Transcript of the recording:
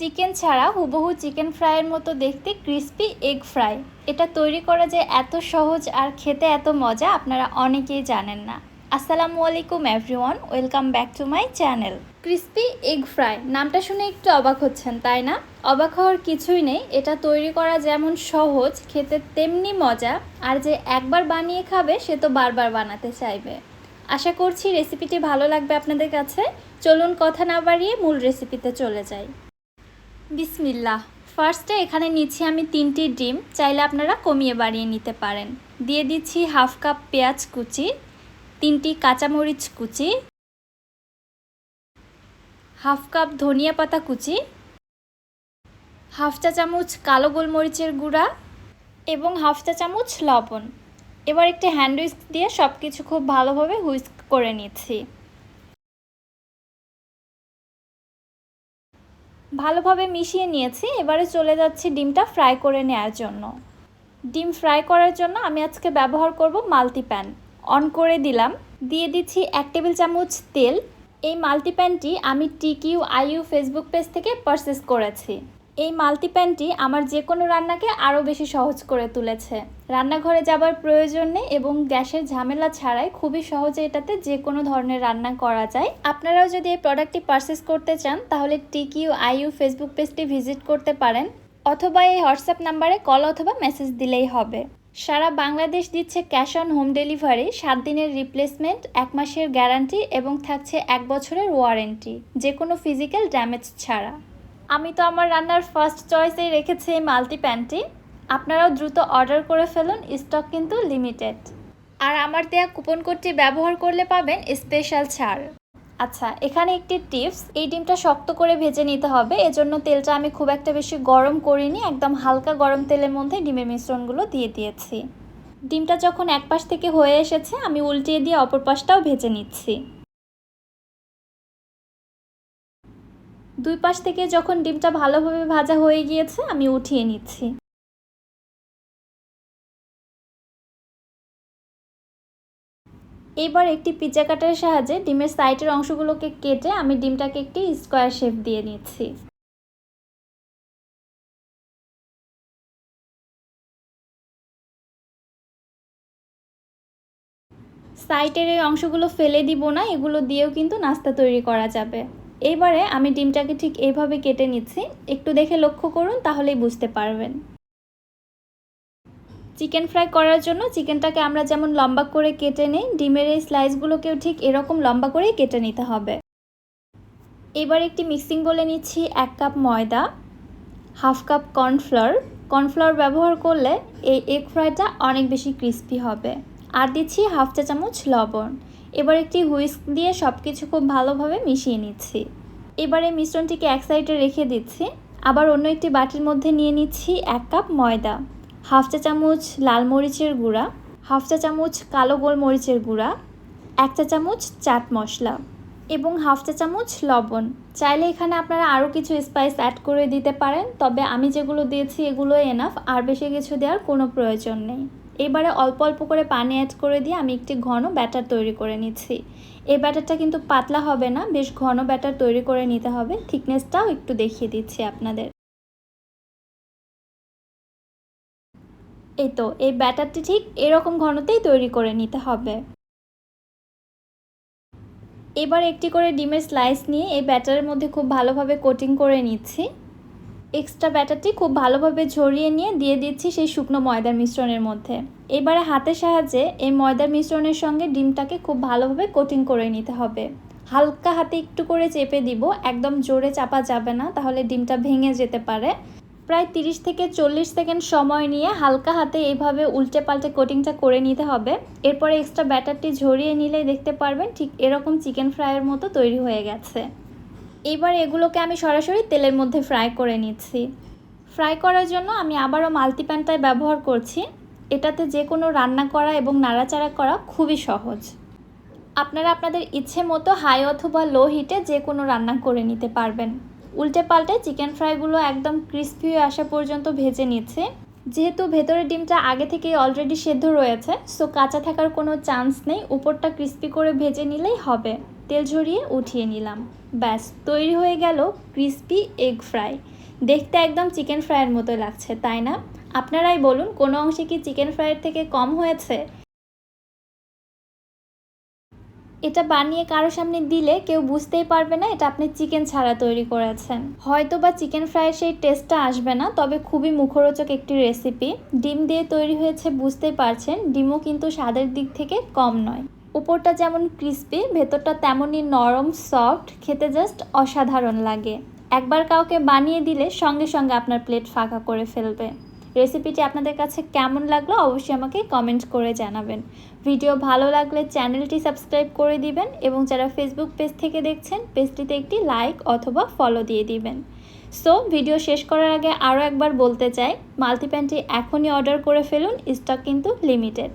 Chicken ছাড়া হুবহু chicken ফ্রাইয়ের মতো দেখতে ক্রিস্পি এগ ফ্রাই। এটা তৈরি করা যে এত সহজ আর খেতে এত মজা আপনারা অনেকেই জানেন না। আসসালামু আলাইকুম, everyone. Welcome back to my channel. Crispy egg fry, নামটা শুনে একটু অবাক হচ্ছেন, তাই না? অবাক হওয়ার কিছুই নেই। এটা তৈরি করা যেমন সহজ, খেতে তেমনি মজা, আর যে একবার বানিয়ে খাবে, সে তো বারবার বানাতে চাইবে। আশা করছি রেসিপিটি ভালো লাগবে আপনাদের কাছে। চলুন কথা না বাড়িয়ে মূল রেসিপিতে চলে যাই। বিসমিল্লাহ। ফার্স্টে এখানে নিচ্ছি আমি তিনটি ডিম, চাইলে আপনারা কমিয়ে বাড়িয়ে নিতে পারেন। দিয়ে দিচ্ছি হাফ কাপ পেঁয়াজ কুচি, তিনটি কাঁচামরিচ কুচি, হাফ কাপ ধনিয়া পাতা কুচি, হাফ চা চামচ কালো গোলমরিচের গুঁড়া এবং হাফ চা চামচ লবণ। এবার একটি হ্যান্ড উইস্ক দিয়ে সব কিছু খুব ভালোভাবে হুইস্ক করে নিচ্ছি। ভালোভাবে মিশিয়ে নিয়েছি, এবারে চলে যাচ্ছি ডিমটা ফ্রাই করে নেওয়ার জন্য। ডিম ফ্রাই করার জন্য আমি আজকে ব্যবহার করব মাল্টি প্যান অন করে দিলাম। দিয়ে দিচ্ছি এক টেবিল চামচ তেল। এই মাল্টি প্যানটি আমি টিকিউ আইইউ ফেসবুক পেজ থেকে পারচেস করেছি। এই মাল্টি প্যানটি আমার যে কোনো রান্নাকে আরও বেশি সহজ করে তুলেছে। রান্নাঘরে যাবার প্রয়োজন নেই এবং গ্যাসের ঝামেলা ছাড়াই খুবই সহজে এটাতে যে কোনো ধরনের রান্না করা যায়। আপনারাও যদি এই প্রোডাক্টটি পারচেস করতে চান, তাহলে টিকিউ আইইউ ফেসবুক পেজটি ভিজিট করতে পারেন অথবা এই হোয়াটসঅ্যাপ নাম্বারে কল অথবা মেসেজ দিলেই হবে। সারা বাংলাদেশ দিচ্ছে ক্যাশ অন হোম ডেলিভারি, সাত দিনের রিপ্লেসমেন্ট, এক মাসের গ্যারান্টি এবং থাকছে এক বছরের ওয়ারেন্টি যে কোনো ফিজিক্যাল ড্যামেজ ছাড়া। আমি তো আমার রান্নার ফার্স্ট চয়েসেই রেখেছি এই মাল্টি প্যানটি। আপনারাও দ্রুত অর্ডার করে ফেলুন স্টক কিন্তু লিমিটেড আর আমার দেয়া কুপন কোডটি ব্যবহার করলে পাবেন স্পেশাল ছাড়। আচ্ছা এখানে একটি টিপস এই ডিমটা শক্ত করে ভেজে নিতে হবে। এজন্য তেলটা আমি খুব একটা বেশি গরম করিনি, একদম হালকা গরম তেলের মধ্যে ডিমের মিশ্রণগুলো দিয়ে দিয়েছি। ডিমটা যখন এক পাশ থেকে হয়ে এসেছে, আমি উল্টিয়ে দিয়ে অপর পাশটাও ভেজে নিচ্ছি। দুই পাশ থেকে যখন ডিমটা ভালোভাবে ভাজা হয়ে গিয়েছে, আমি উঠিয়ে নিচ্ছি। এবার একটি পিজ্জা কাটার সাহায্যে ডিমের সাইডের অংশগুলোকে কেটে আমি ডিমটাকে একটি স্কোয়ার শেপ দিয়ে নিচ্ছি। সাইটের এই অংশগুলো ফেলে দিব না, এগুলো দিয়েও কিন্তু নাস্তা তৈরি করা যাবে। এইবারে আমি ডিমটাকে ঠিক এইভাবে কেটে নিচ্ছি। একটু দেখে লক্ষ্য করুন, তাহলেই বুঝতে পারবেন। চিকেন ফ্রাই করার জন্য চিকেনটাকে আমরা যেমন লম্বা করে কেটে নিই, ডিমের এই স্লাইসগুলোকেও ঠিক এরকম লম্বা করেই কেটে নিতে হবে। এবার একটি মিক্সিং বলে নিচ্ছি এক কাপ ময়দা, হাফ কাপ কর্নফ্লাওয়ার। কর্নফ্লাওয়ার ব্যবহার করলে এই এগ ফ্রাইটা অনেক বেশি ক্রিস্পি হবে। আর দিচ্ছি হাফ চা চামচ লবণ। এবার একটি হুইস্ক দিয়ে সব কিছু খুব ভালোভাবে মিশিয়ে নিচ্ছি। এবারে মিশ্রণটিকে এক সাইডে রেখে দিচ্ছি। আবার অন্য একটি বাটির মধ্যে নিয়ে নিচ্ছি এক কাপ ময়দা, হাফ চা চামচ লাল মরিচের গুঁড়া, হাফ চা চামচ কালো গোলমরিচের গুঁড়া, এক চা চামচ চাট মশলা এবং হাফ চা চামচ লবণ। চাইলে এখানে আপনারা আরও কিছু স্পাইস অ্যাড করে দিতে পারেন, তবে আমি যেগুলো দিয়েছি এগুলো এনাফ আর বেশি কিছু দেওয়ার কোনো প্রয়োজন নেই। এবারে অল্প অল্প করে পানি অ্যাড করে দিয়ে আমি একটি ঘন ব্যাটার তৈরি করে নিচ্ছি। এই ব্যাটারটা কিন্তু পাতলা হবে না, বেশ ঘন ব্যাটার তৈরি করে নিতে হবে। থিকনেসটাও একটু দেখিয়ে দিচ্ছি আপনাদের। এই তো, এই ব্যাটারটি ঠিক এরকম ঘনতেই তৈরি করে নিতে হবে। এবার একটি করে ডিমের স্লাইস নিয়ে এই ব্যাটারের মধ্যে খুব ভালোভাবে কোটিং করে নিচ্ছি। এক্সট্রা ব্যাটারটি খুব ভালোভাবে ঝরিয়ে নিয়ে দিয়ে দিচ্ছি সেই শুকনো ময়দার মিশ্রণের মধ্যে। এবারে হাতের সাহায্যে এই ময়দার মিশ্রণের সঙ্গে ডিমটাকে খুব ভালোভাবে কোটিং করে নিতে হবে। হালকা হাতে একটু করে চেপে দিব, একদম জোরে চাপা যাবে না, তাহলে ডিমটা ভেঙে যেতে পারে। প্রায় তিরিশ থেকে চল্লিশ সেকেন্ড সময় নিয়ে হালকা হাতে এইভাবে উল্টে পাল্টে কোটিংটা করে নিতে হবে। এরপরে এক্সট্রা ব্যাটারটি ঝরিয়ে নিলে দেখতে পারবেন ঠিক এরকম চিকেন ফ্রাইয়ের মতো তৈরি হয়ে গেছে। এবার এগুলোকে আমি সরাসরি তেলের মধ্যে ফ্রাই করে নিচ্ছি। ফ্রাই করার জন্য আমি আবারও মাল্টি প্যানটাই ব্যবহার করছি। এটাতে যে কোনো রান্না করা এবং নাড়াচাড়া করা খুবই সহজ। আপনারা আপনাদের ইচ্ছে মতো হাই অথবা লো হিটে যে কোনো রান্না করে নিতে পারবেন। উল্টে পাল্টে চিকেন ফ্রাইগুলো একদম ক্রিস্পি হয়ে আসা পর্যন্ত ভেজে নিচ্ছে। যেহেতু ভেতরের ডিমটা আগে থেকেই অলরেডি সেদ্ধ রয়েছে সো কাঁচা থাকার কোনো চান্স নেই। উপরটা ক্রিস্পি করে ভেজে নিলেই হবে। তেল ঝরিয়ে উঠিয়ে নিলাম। ব্যাস, তৈরি হয়ে গেল ক্রিস্পি এগ ফ্রাই। দেখতে একদম চিকেন ফ্রাইয়ের মতো লাগছে, তাই না? আপনারাই বলুন, কোনো অংশে কি চিকেন ফ্রাইয়ের থেকে কম হয়েছে? এটা বানিয়ে কারও সামনে দিলে কেউ বুঝতেই পারবে না এটা আপনি চিকেন ছাড়া তৈরি করেছেন। হয়তো বা চিকেন ফ্রাইয়ের সেই টেস্টটা আসবে না, তবে খুবই মুখরোচক একটি রেসিপি। ডিম দিয়ে তৈরি হয়েছে, বুঝতেই পারছেন, ডিমও কিন্তু স্বাদের দিক থেকে কম নয়। উপরটা যেমন ক্রিস্পি ভেতরটা তেমনই নরম সফট খেতে জাস্ট অসাধারণ লাগে। একবার কাউকে বানিয়ে দিলে সঙ্গে সঙ্গে আপনার প্লেট ফাঁকা করে ফেলবে। রেসিপিটি আপনাদের কাছে কেমন লাগল অবশ্যই আমাকে কমেন্ট করে জানাবেন। ভিডিও ভালো লাগলে চ্যানেলটি সাবস্ক্রাইব করে দিবেন এবং যারা ফেসবুক পেজ থেকে দেখছেন পেজটিতে একটি লাইক অথবা ফলো দিয়ে দিবেন। সো ভিডিও শেষ করার আগে আরও একবার বলতে চাই মাল্টিপ্যানটি এখনই অর্ডার করে ফেলুন স্টক কিন্তু লিমিটেড